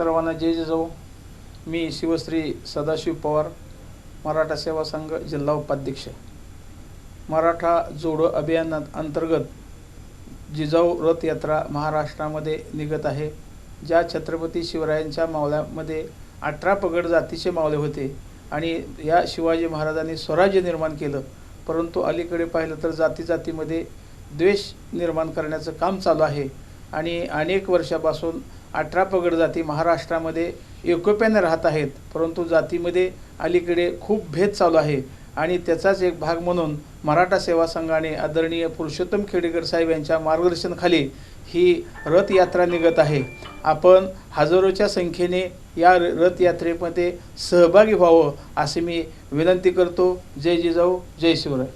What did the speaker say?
सर्वांना जय जिजाऊ मी शिवश्री सदाशिव पवार मराठा सेवा संघ जिल्हा उपाध्यक्ष. मराठा जोडो अभियानात अंतर्गत जिजाऊ रथयात्रा महाराष्ट्रामध्ये निघत आहे. ज्या छत्रपती शिवरायांच्या मावल्यामध्ये अठरा पगड जातीचे मावले होते आणि या शिवाजी महाराजांनी स्वराज्य निर्माण केलं. परंतु अलीकडे पाहिलं तर जाती जातीमध्ये द्वेष निर्माण करण्याचं काम चालू आहे आणि अनेक वर्षापासून अठरा पगड जाती महाराष्ट्रामध्ये एकोप्याने राहत आहेत परंतु जातीमध्ये अलीकडे खूप भेद चालू आहे. आणि त्याचाच एक भाग म्हणून मराठा सेवा संघाने आदरणीय पुरुषोत्तम खेडेकर साहेब यांच्या मार्गदर्शनाखाली ही रथयात्रा निघत आहे. आपण हजारोच्या संख्येने या र- रथयात्रेमध्ये सहभागी व्हावं असे मी विनंती करतो. जय जिजाऊ जय शिवराय.